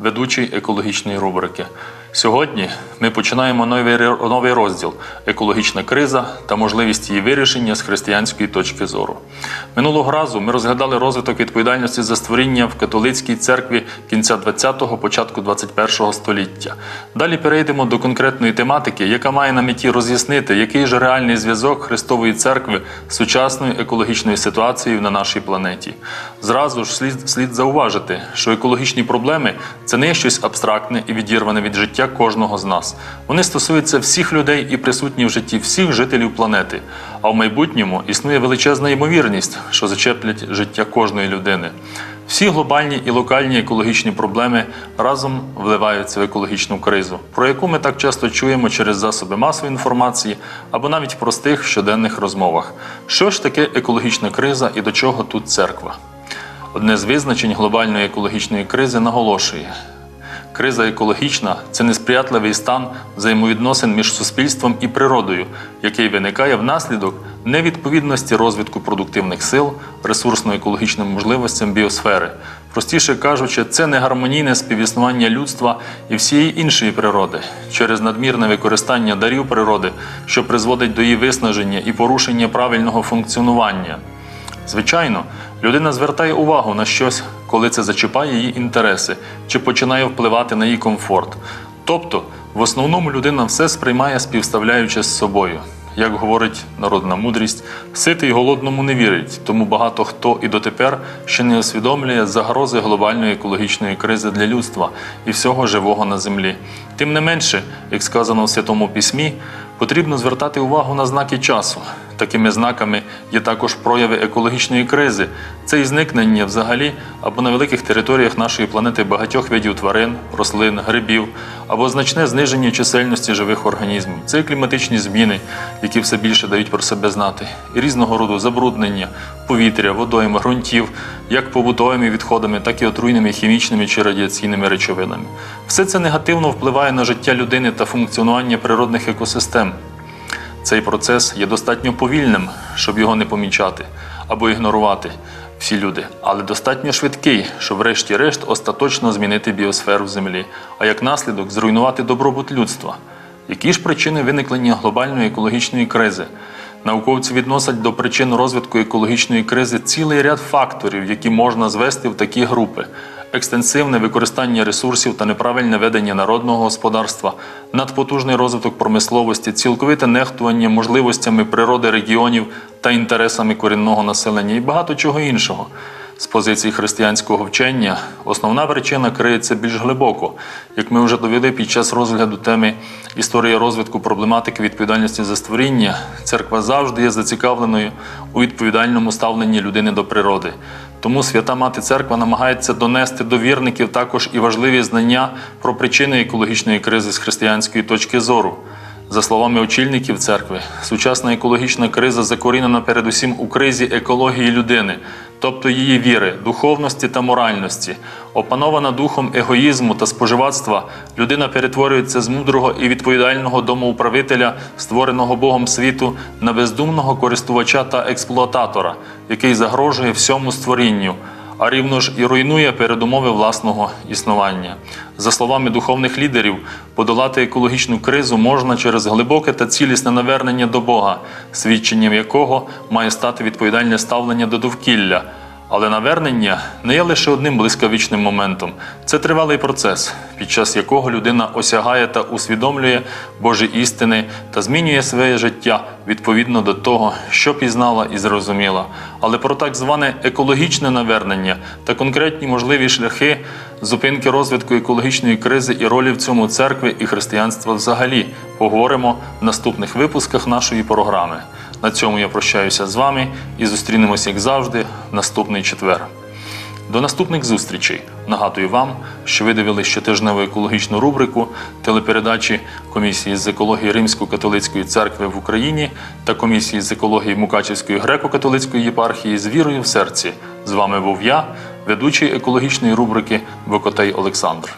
ведучий екологічної рубрики. Сьогодні ми починаємо новий, розділ екологічна криза та можливість її вирішення з християнської точки зору. Минулого разу ми розглядали розвиток відповідальності за створіння в католицькій церкві кінця 20-го, початку 21-го століття. Далі перейдемо до конкретної тематики, яка має на меті роз'яснити, який же реальний зв'язок Христової церкви з сучасною екологічною ситуацією на нашій планеті. Зразу ж слід, слід зауважити, що екологічні проблеми це не є щось абстрактне і відірване від життя кожного з нас. Вони стосуються всіх людей і присутні в житті всіх жителів планети. А в майбутньому існує величезна ймовірність, що зачеплять життя кожної людини. Всі глобальні і локальні екологічні проблеми разом вливаються в екологічну кризу, про яку ми так часто чуємо через засоби масової інформації або навіть в простих щоденних розмовах. Що ж таке екологічна криза і до чого тут церква? Одне з визначень глобальної екологічної кризи наголошує: криза екологічна це несприятливий стан взаємовідносин між суспільством і природою, який виникає внаслідок невідповідності розвитку продуктивних сил, ресурсно-екологічним можливостям біосфери. Простіше кажучи, це негармонійне співіснування людства і всієї іншої природи через надмірне використання дарів природи, що призводить до її виснаження і порушення правильного функціонування. Звичайно, людина звертає увагу на щось, коли це зачіпає її інтереси чи починає впливати на її комфорт. Тобто, в основному людина все сприймає співставляючи з собою. Як говорить народна мудрість, ситий голодному не вірить, тому багато хто і дотепер ще не усвідомлює загрози глобальної екологічної кризи для людства і всього живого на землі. Тим не менше, як сказано в Святому Письмі, потрібно звертати увагу на знаки часу. Такими знаками є також прояви екологічної кризи. Це і зникнення взагалі або на великих територіях нашої планети багатьох видів тварин, рослин, грибів, або значне зниження чисельності живих організмів. Це і кліматичні зміни, які все більше дають про себе знати, і різного роду забруднення повітря, водойм, ґрунтів, як побутовими відходами, так і отруйними хімічними чи радіаційними речовинами. Все це негативно впливає на життя людини та функціонування природних екосистем. Цей процес є достатньо повільним, щоб його не помічати або ігнорувати всі люди, але достатньо швидкий, щоб врешті-решт остаточно змінити біосферу Землі, а як наслідок зруйнувати добробут людства. Які ж причини виникнення глобальної екологічної кризи? Науковці відносять до причин розвитку екологічної кризи цілий ряд факторів, які можна звести в такі групи: екстенсивне використання ресурсів та неправильне ведення народного господарства, надпотужний розвиток промисловості, цілковите нехтування можливостями природи регіонів та інтересами корінного населення і багато чого іншого. З позиції християнського вчення основна причина криється більш глибоко, як ми вже довели під час розгляду теми історія розвитку проблематики відповідальності за створіння. Церква завжди є зацікавленою у відповідальному ставленні людини до природи. Тому свята мати церква намагається донести до вірників також і важливі знання про причини екологічної кризи з християнської точки зору. За словами очільників церкви, сучасна екологічна криза закорінена передусім у кризі екології людини, тобто її віри, духовності та моральності. Опанована духом егоїзму та споживацтва, людина перетворюється з мудрого і відповідального домоуправителя, створеного Богом світу, на бездумного користувача та експлуататора, який загрожує всьому створінню а рівно ж і руйнує передумови власного існування. За словами духовних лідерів, подолати екологічну кризу можна через глибоке та цілісне навернення до Бога, свідченням якого має стати відповідальне ставлення до довкілля. Але навернення не є лише одним блискавичним моментом. Це тривалий процес, під час якого людина осягає та усвідомлює Божі істини та змінює своє життя відповідно до того, що пізнала і зрозуміла. Але про так зване екологічне навернення та конкретні можливі шляхи зупинки розвитку екологічної кризи і ролі в цьому церкви і християнства взагалі поговоримо в наступних випусках нашої програми. На цьому я прощаюся з вами і зустрінемося, як завжди, наступний четвер. До наступних зустрічей нагадую вам, що ви дивились щотижневу екологічну рубрику телепередачі комісії з екології Римсько-католицької церкви в Україні та комісії з екології Мукачівської греко-католицької єпархії з вірою в серці. З вами був я, ведучий екологічної рубрики Викотей Олександр.